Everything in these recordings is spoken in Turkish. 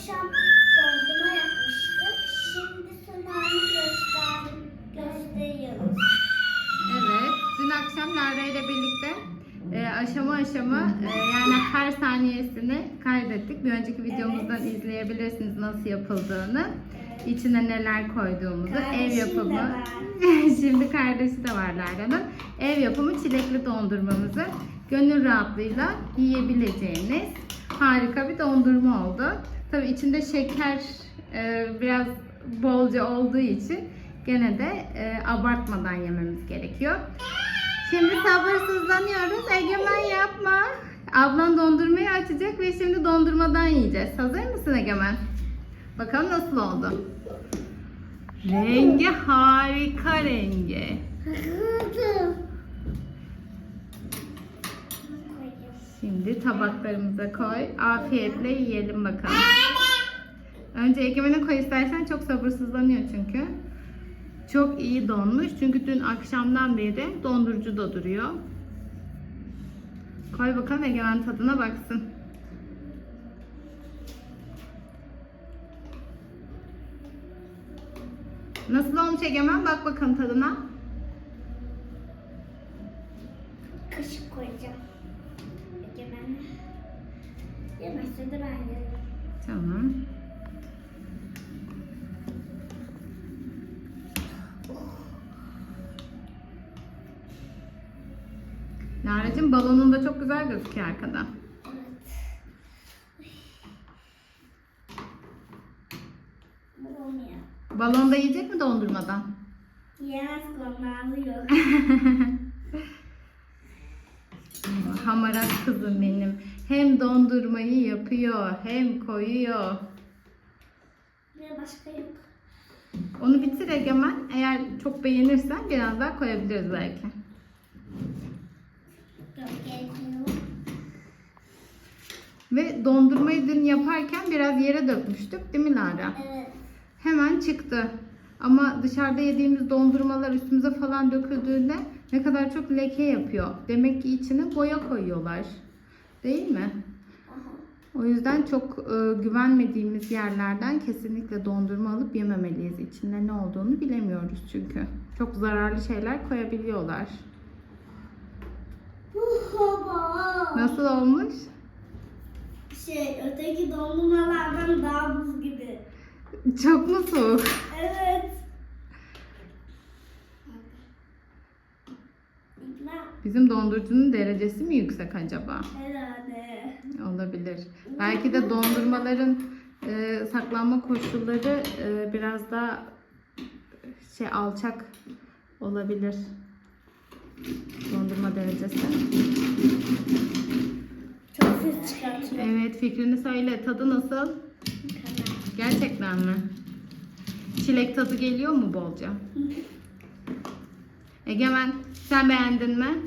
akşam dondurma yapmıştık. Şimdi sunağını gösterdim. Gösteriyoruz. Evet, dün akşam Lara ile birlikte e, aşama aşama e, yani her saniyesini kaydettik. Bir önceki videomuzdan izleyebilirsiniz nasıl yapıldığını. İçine neler koyduğumuzu, ev Kardeşim de yapımı. Şimdi kardeşi de var Lara'nın. Ev yapımı çilekli dondurmamızı gönül rahatlığıyla yiyebileceğiniz harika bir dondurma oldu. Tabii içinde şeker e, biraz bolca olduğu için gene de e, abartmadan yememiz gerekiyor. Şimdi sabırsızlanıyoruz. Egemen yapma. Ablan dondurmayı açacak ve şimdi dondurmadan yiyeceğiz. Hazır mısın Egemen? Bakalım nasıl oldu? Rengi harika rengi. Kızım. Şimdi tabaklarımıza koy. Afiyetle yiyelim bakalım. Önce Egemen'e koy istersen çok sabırsızlanıyor çünkü. Çok iyi donmuş. Çünkü dün akşamdan beri dondurucuda duruyor. Koy bakalım Egemen tadına baksın. Nasıl olmuş Egemen? Bak bakalım tadına. De ben. Tamam. Lara'cığım balonun da çok güzel gözüküyor arkada. Evet. Bu olmuyor. Balon da yiyecek mi dondurmadan? Yemez kulağını yok. Hamarat kızım benim. Hem dondurmayı yapıyor hem koyuyor. Ve başka yok. Onu bitir Egemen. Eğer çok beğenirsen biraz daha koyabiliriz belki. Ve dondurmayı dün yaparken biraz yere dökmüştük değil mi Lara? Evet. Hemen çıktı. Ama dışarıda yediğimiz dondurmalar üstümüze falan döküldüğünde ne kadar çok leke yapıyor. Demek ki içine boya koyuyorlar. Değil mi? O yüzden çok e, güvenmediğimiz yerlerden kesinlikle dondurma alıp yememeliyiz. İçinde ne olduğunu bilemiyoruz çünkü. Çok zararlı şeyler koyabiliyorlar. Nasıl olmuş? Şey öteki dondurmalardan daha buz gibi. Çok mu soğuk? Evet. Bizim dondurucunun derecesi mi yüksek acaba? herhalde. Olabilir. Belki de dondurmaların e, saklanma koşulları e, biraz daha şey alçak olabilir. Dondurma derecesi. Çok ses çıkartıyor. Evet fikrini söyle. Tadı nasıl? Gerçekten mi? Çilek tadı geliyor mu bolca? Egemen sen beğendin mi?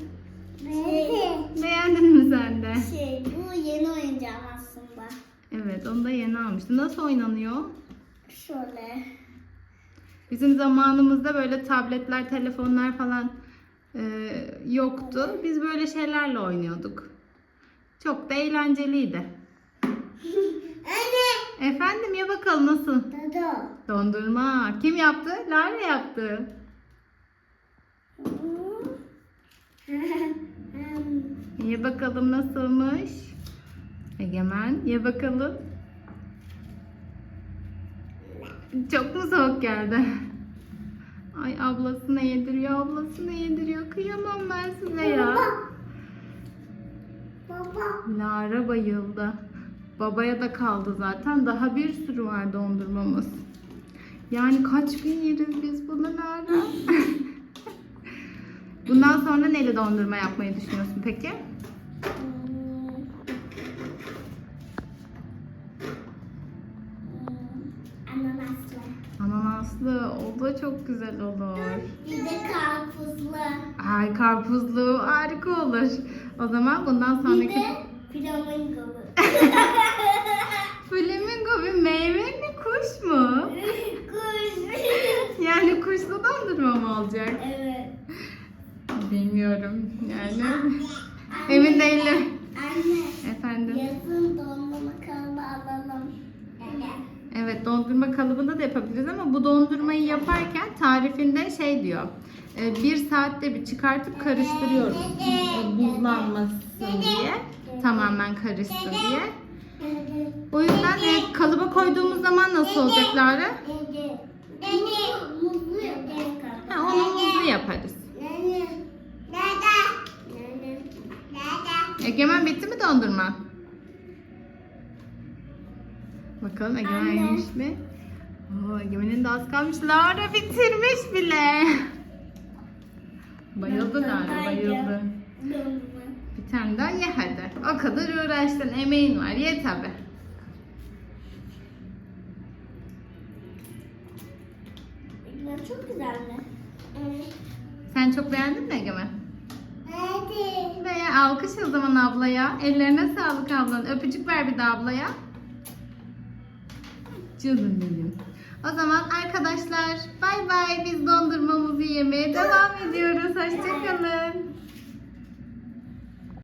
Şey, Beğendin mi sen de? şey bu yeni oyuncağım aslında. Evet onu da yeni almıştım. Nasıl oynanıyor? Şöyle. Bizim zamanımızda böyle tabletler, telefonlar falan e, yoktu. Biz böyle şeylerle oynuyorduk. Çok da eğlenceliydi. Anne. Efendim ya bakalım nasıl? Dondurma. Kim yaptı? Lara yaptı. Ye bakalım nasılmış? Egemen ye bakalım. Çok mu soğuk geldi? Ay ablasına yediriyor, ablasına yediriyor. Kıyamam ben size ya. Baba. Lara bayıldı. Babaya da kaldı zaten. Daha bir sürü var dondurmamız. Yani kaç gün yeriz biz bunu Lara? Bundan sonra neyle dondurma yapmayı düşünüyorsun peki? Hmm. Ananaslı. Ananaslı. O da çok güzel olur. Bir de karpuzlu. Ay karpuzlu harika olur. O zaman bundan Bir sonraki de flamingolu. flamingo bir meyve mi kuş mu? Kuş. Yani kuşlu dondurma mı olacak? evet. Bilmiyorum yani. Emin değilim. Anne. Efendim. Yazın dondurma kalıbı alalım. Evet dondurma kalıbında da yapabiliriz ama bu dondurmayı yaparken tarifinde şey diyor. e, Bir saatte bir çıkartıp karıştırıyoruz. e, Buzlanmasın diye. Tamamen karışsın diye. O yüzden e, kalıba koyduğumuz zaman nasıl olacak Lara? Ha, onu muzlu yaparız. Egemen bitti mi dondurma? Bakalım Egemen Anne. yemiş mi? Oo, Egemen'in de az kalmış. Lara bitirmiş bile. Bayıldı Lara bayıldı. Bir tane daha ye hadi. O kadar uğraştın emeğin var ye tabi. Çok güzeldi. Sen çok beğendin mi Egemen? Ve alkış o zaman ablaya. Ellerine sağlık ablanın. Öpücük ver bir de ablaya. Canım benim. O zaman arkadaşlar bay bay biz dondurmamızı yemeye devam ediyoruz. Hoşçakalın.